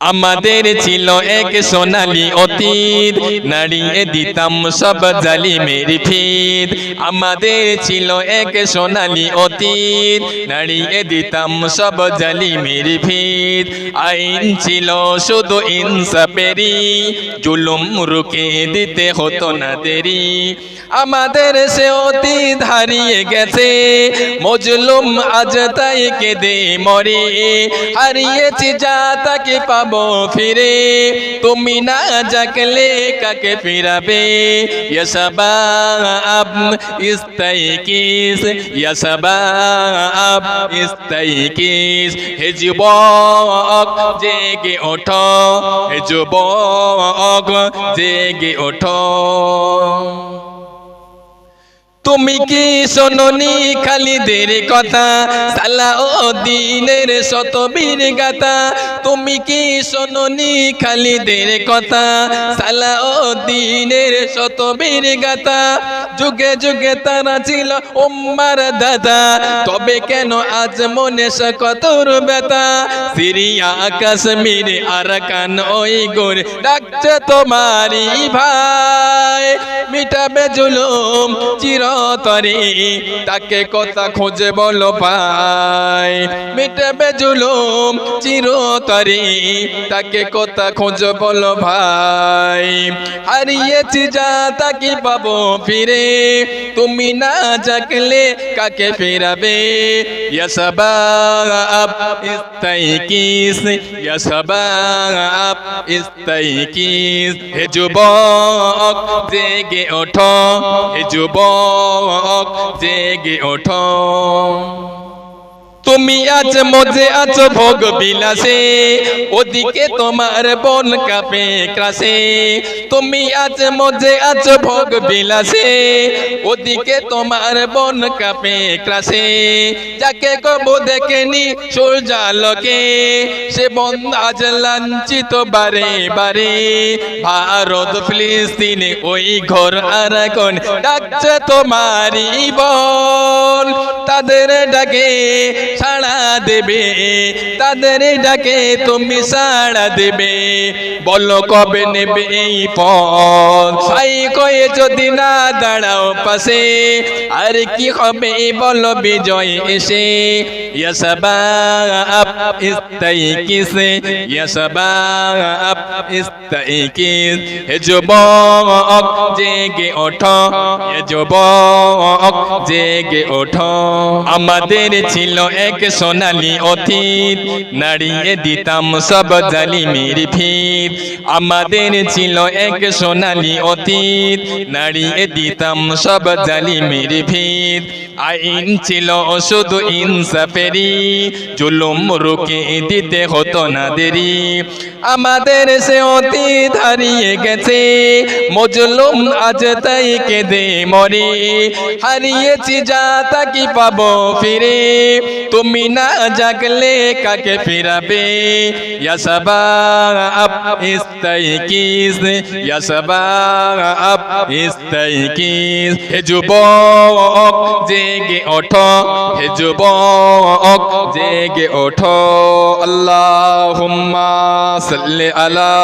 আমাদের ছিল এক সোনালি অতীত। নাড়িয়ে দিতাম সব জালি মেরি ফিদ। আমাদের ছিল এক সোনালি অতীত। নাড়িয়ে দিতাম সব জালি মেরি ফিদ। আইন ছিল শুধু ইনসাফেরি জুলুম রুকে দিতে হতো না দেরি। আমাদের সে অতীত হারিয়ে গেছে। মজলুম আজ তাই কেঁদে মরে। হারিয়েছি যা তাকে পাবো ফিরে। তুমি না জাগলে কাকে ফিরাবে? ইয়াসাবাব ইস্তাইকিস ইয়াসাবাব ইস্তাইকিস। হে যুবক, জেগে ওঠো। হে যুবক, জেগে ওঠো। তুমি কি শোনি খালিদের কথা? সালা ও দিনের শত বীর গাথা। তুমি কি শোনি খালিদের কথা? সালা ও দিনের বীর গাথা। যুগে যুগে তারা ছিল উম্মার দাদা। তবে কেন আজ মনে সকতর ব্যথা? সিরিয়া, কাশ্মীর আর কান ওই গোর ডাকছে তোমারি ভাই মিটাবে জুলুম চিরতরে তাকে কথা খুঁজে বলো ভাই। মিটাবে জুলুম চিরতরে। তাকে কথা খুঁজে বলো ভাই। হারিয়েছি যা তাকে পাবো ফিরে? তুমি না জাগলে কাকে ফিরাবে? ইয়াসাবাব ইস্তাইকিস ইয়াসাবাব ইস্তাইকিস হে যুবক, জেগে ওঠো। হে যুবক, জেগে ওঠো। তুমি আজ মজে আছো ভোগ বিলাসে, ওদিকে তোমার বন কাপে ক্রাসে। তুমি আজ মজে আছো ভোগ বিলাসে, ওদিকে তোমার বন কাপে ক্রাসে। যাকে কবু দেখেনি সূর্যালোকে, সে বন আজ লাঞ্ছিত বারে বারে। ভারত ফিলিস্তিনে ওই ঘর আর কোন ডাকছে তোমারি বল। তাদের ডাকে সাড়া দেবে। তাদের ডাকে তুমি সাড়া দেবে। বলো কবে নেবে এই পথ? কয়ে যদি না দাঁড়াও পাশে, আর কি হবে বলো বিজয় এসে? ইয়াসাবাব ইস্তাইকিস ইয়াসাবাব ইস্তাইকিস হে যুবক, জেগে ওঠো। হে যুবক জেগে ওঠো। আমাদের ছিল এক সোনালি অতীত, নাড়িয়ে দিতাম সব জালিমের ভিত। আমাদের ছিল এক সোনালি অতীত, নাড়িয়ে দিতাম সব জালিমের ভিত। আইন ছিল শুধু ইনসাফেরি জুলুম রুকে দিতে হতো না দেরি। আমাদের সে অতীত হারিয়ে গেছে, মজলুম আজ তাই কেঁদে মরে। হারিয়েছি যা তাকি পাবো ফিরে? তুমি না জাগলে কাকে ফিরাবে? ইয়াসাবাব ইস্তাইকিস ইয়াসাবাব ইস্তাইকিস হে যুবক, জেগে ওঠো। হে যুবক, জেগে ওঠো। আল্লাহুম্মা সাল্লি আলা